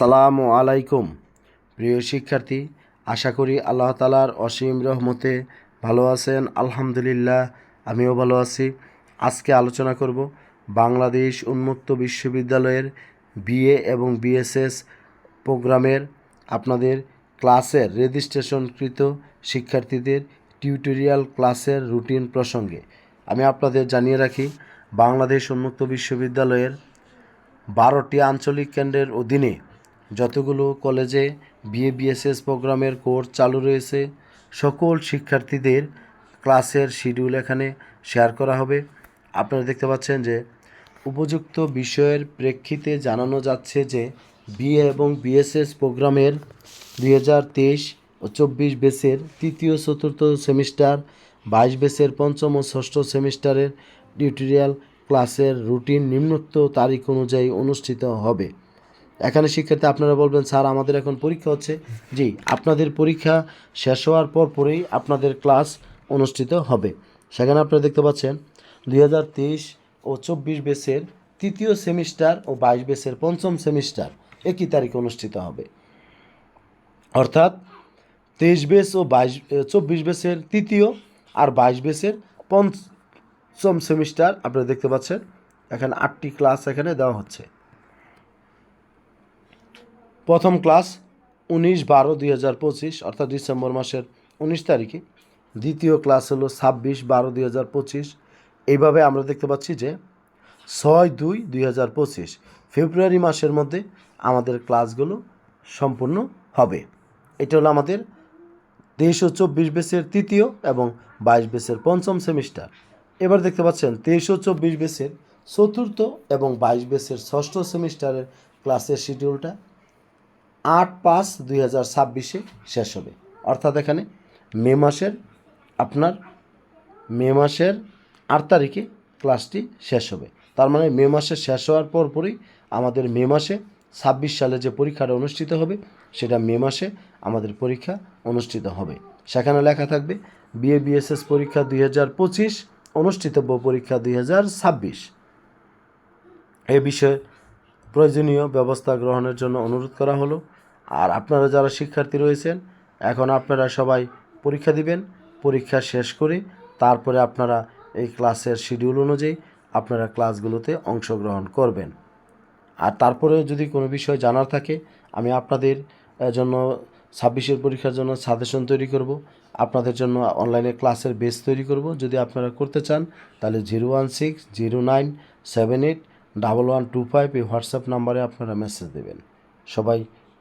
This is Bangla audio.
আসসালামু আলাইকুম। প্রিয় শিক্ষার্থী, আশা করি আল্লাহ তালার অসীম রহমতে ভালো আছেন। আলহামদুলিল্লাহ, আমিও ভালো আছি। আজকে আলোচনা করব বাংলাদেশ উন্মুক্ত বিশ্ববিদ্যালয়ের বিএ এবং বিএসএস প্রোগ্রামের আপনাদের ক্লাসের রেজিস্ট্রেশনকৃত শিক্ষার্থীদের টিউটোরিয়াল ক্লাসের রুটিন প্রসঙ্গে। আমি আপনাদের জানিয়ে রাখি, বাংলাদেশ উন্মুক্ত বিশ্ববিদ্যালয়ের বারোটি আঞ্চলিক কেন্দ্রের অধীনে যতগুলো কলেজে বিএ, বিএসএস প্রোগ্রামের কোর্স চালু রয়েছে, সকল শিক্ষার্থীদের ক্লাসের শিডিউল এখানে শেয়ার করা হবে। আপনারা দেখতে পাচ্ছেন যে উপযুক্ত বিষয়ের প্রেক্ষিতে জানানো যাচ্ছে যে বিএ এবং বিএসএস প্রোগ্রামের দুই হাজার তেইশ ও চব্বিশ বেসের তৃতীয়, চতুর্থ সেমিস্টার, বাইশ বেসের পঞ্চম ও ষষ্ঠ সেমিস্টারের টিউটোরিয়াল ক্লাসের রুটিন নিম্নোক্ত তারিখ অনুযায়ী অনুষ্ঠিত হবে। এখানে শিক্ষার্থী আপনারা বলবেন, স্যার, আমাদের এখন পরীক্ষা হচ্ছে। জি, আপনাদের পরীক্ষা শেষ হওয়ার পর পরেই আপনাদের ক্লাস অনুষ্ঠিত হবে। সেখানে আপনারা দেখতে পাচ্ছেন, দুই হাজার তেইশ ও চব্বিশ বেসের তৃতীয় সেমিস্টার ও বাইশ বেসের পঞ্চম সেমিস্টার একই তারিখে অনুষ্ঠিত হবে। অর্থাৎ তেইশ বেস ও বাইশ চব্বিশ বেসের তৃতীয় আর বাইশ বেসের পঞ্চম সেমিস্টার আপনারা দেখতে পাচ্ছেন, এখানে আটটি ক্লাস এখানে দেওয়া হচ্ছে। প্রথম ক্লাস উনিশ বারো দুই হাজার পঁচিশ, অর্থাৎ ডিসেম্বর মাসের উনিশ তারিখে। দ্বিতীয় ক্লাস হলো ছাব্বিশ বারো দুই হাজার পঁচিশ। এইভাবে আমরা দেখতে পাচ্ছি যে ছয় দুই দুই হাজার পঁচিশ, ফেব্রুয়ারি মাসের মধ্যে আমাদের ক্লাসগুলো সম্পূর্ণ হবে। এটা হলো আমাদের তেইশ ও চব্বিশ বেসের তৃতীয় এবং বাইশ বেসের পঞ্চম সেমিস্টার। এবার দেখতে পাচ্ছেন, তেইশ ও চব্বিশ বেসের চতুর্থ এবং বাইশ বেসের ষষ্ঠ সেমিস্টারের ক্লাসের শিডিউলটা আট পাঁচ দুই হাজার ছাব্বিশে শেষ হবে। অর্থাৎ এখানে মে মাসের আপনার মে মাসের আট তারিখে ক্লাসটি শেষ হবে। তার মানে মে মাসের শেষ হওয়ার পর পরই আমাদের মে মাসে ছাব্বিশ সালে যে পরীক্ষাটা অনুষ্ঠিত হবে, সেটা মে মাসে আমাদের পরীক্ষা অনুষ্ঠিত হবে। সেখানে লেখা থাকবে, বিএ বিএসএস পরীক্ষা দুই হাজার পঁচিশ, অনুষ্ঠিতব্য পরীক্ষা দুই হাজার ছাব্বিশ। এ বিষয়ে প্রয়োজনীয় ব্যবস্থা গ্রহণের জন্য অনুরোধ করা হলো। আর আপনারা যারা শিক্ষার্থী রয়েছেন, এখন আপনারা সবাই পরীক্ষা দিবেন, পরীক্ষা শেষ করে তারপরে আপনারা এই ক্লাসের শিডিউল অনুযায়ী আপনারা ক্লাসগুলোতে অংশগ্রহণ করবেন। আর তারপরে যদি কোনো বিষয় জানার থাকে, আমি আপনাদের জন্য ছাব্বিশের পরীক্ষার জন্য সাজেশন তৈরি করব। আপনাদের জন্য অনলাইনে ক্লাসের বেস তৈরি করব। যদি আপনারা করতে চান, তাহলে zero one six, zero nine, seven eight, double one two five এই হোয়াটসঅ্যাপ নাম্বারে আপনারা মেসেজ দেবেন। সবাই